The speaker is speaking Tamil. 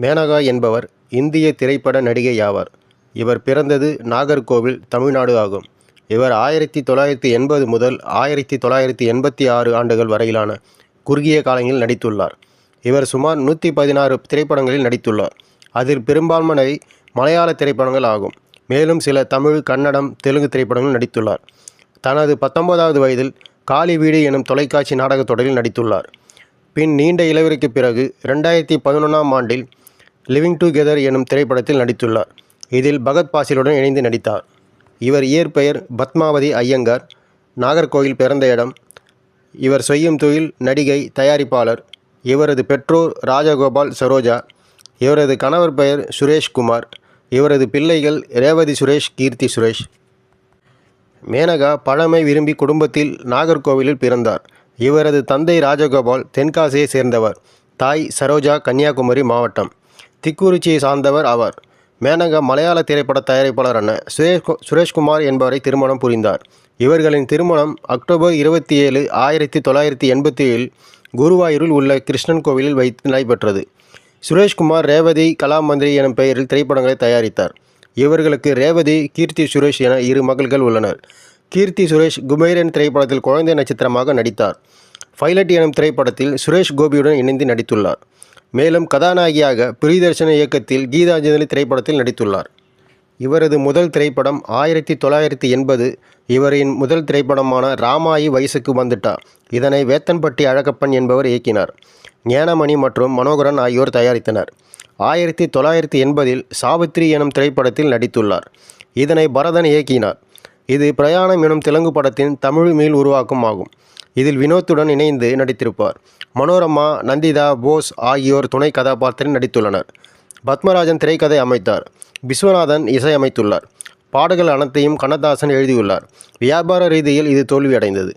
மேனகா என்பவர் இந்திய திரைப்பட நடிகை ஆவார். இவர் பிறந்தது நாகர்கோவில் தமிழ்நாடு ஆகும். இவர் ஆயிரத்தி தொள்ளாயிரத்தி எண்பது முதல் ஆயிரத்தி தொள்ளாயிரத்தி எண்பத்தி ஆறு ஆண்டுகள் வரையிலான குறுகிய காலங்களில் நடித்துள்ளார். இவர் சுமார் நூற்றி பதினாறு திரைப்படங்களில் நடித்துள்ளார். அதில் பெரும்பான்மனை மலையாள திரைப்படங்கள் ஆகும். மேலும் சில தமிழ் கன்னடம் தெலுங்கு திரைப்படங்கள் நடித்துள்ளார். தனது பத்தொன்பதாவது வயதில் காளி வீடு எனும் தொலைக்காட்சி நாடகத் தொடரில் நடித்துள்ளார். பின் நீண்ட இளவிற்கு பிறகு ரெண்டாயிரத்தி பதினொன்றாம் ஆண்டில் லிவிங் டுகெதர் எனும் திரைப்படத்தில் நடித்துள்ளார். இதில் பகத் பாசிலுடன் இணைந்து நடித்தார். இவர் இயற்பெயர் பத்மாவதி ஐயங்கார். நாகர்கோயில் பிறந்த இடம். இவர் செய்யும் தொழில் நடிகை தயாரிப்பாளர். இவரது பெற்றோர் ராஜகோபால் சரோஜா. இவரது கணவர் பெயர் சுரேஷ்குமார் இவரது பிள்ளைகள் ரேவதி சுரேஷ் கீர்த்தி சுரேஷ். மேனகா பழமை விரும்பி குடும்பத்தில் நாகர்கோவிலில் பிறந்தார். இவரது தந்தை ராஜகோபால் தென்காசியை சேர்ந்தவர். தாய் சரோஜா கன்னியாகுமரி மாவட்டம். திக்குறிச்சியை சார்ந்தவர் ஆவார் மேனகா மலையாள திரைப்பட தயாரிப்பாளரான சுரேஷ் சுரேஷ்குமார் என்பவரை திருமணம் புரிந்தார். இவர்களின் திருமணம் அக்டோபர் இருபத்தி ஏழு ஆயிரத்தி தொள்ளாயிரத்தி எண்பத்தி ஏழில் குருவாயூரில் உள்ள கிருஷ்ணன் கோவிலில் வைத்து நடைபெற்றது. சுரேஷ்குமார் ரேவதி கலாமந்திரி எனும் பெயரில் திரைப்படங்களை தயாரித்தார். இவர்களுக்கு ரேவதி கீர்த்தி சுரேஷ் என இரு மகள்கள் உள்ளனர். கீர்த்தி சுரேஷ் குபேரன் திரைப்படத்தில் குழந்தை நட்சத்திரமாக நடித்தார். பைலட் எனும் திரைப்படத்தில் சுரேஷ் கோபியுடன் இணைந்து நடித்துள்ளார். மேலும் கதாநாயகியாக பிரியதர்ஷன இயக்கத்தில் கீதாஞ்சலி திரைப்படத்தில் நடித்துள்ளார். இவரது முதல் திரைப்படம் ஆயிரத்தி தொள்ளாயிரத்தி எண்பது இவரின் முதல் திரைப்படமான ராமாயி வயசுக்கு வந்துட்டா. இதனை வேத்தன்பட்டி அழகப்பன் என்பவர் இயக்கினார். ஞானமணி மற்றும் மனோகரன் ஆகியோர் தயாரித்தனர். ஆயிரத்தி தொள்ளாயிரத்தி எண்பதில் சாவித்ரி எனும் திரைப்படத்தில் நடித்துள்ளார். இதனை பரதன் இயக்கினார். இது பிரயாணம் எனும் தெலுங்கு படத்தின் தமிழ் மீள் உருவாக்கம் ஆகும். இதில் வினோத்துடன் இணைந்து நடித்திருப்பார். மனோரமா நந்திதா போஸ் ஆகியோர் துணை கதாபாத்திரம் நடித்துள்ளனர். பத்மராஜன் திரைக்கதை அமைத்தார். விஸ்வநாதன் இசையமைத்துள்ளார். பாடல்கள் அனைத்தையும் கண்ணதாசன் எழுதியுள்ளார். வியாபார ரீதியில் இது தோல்வியடைந்தது.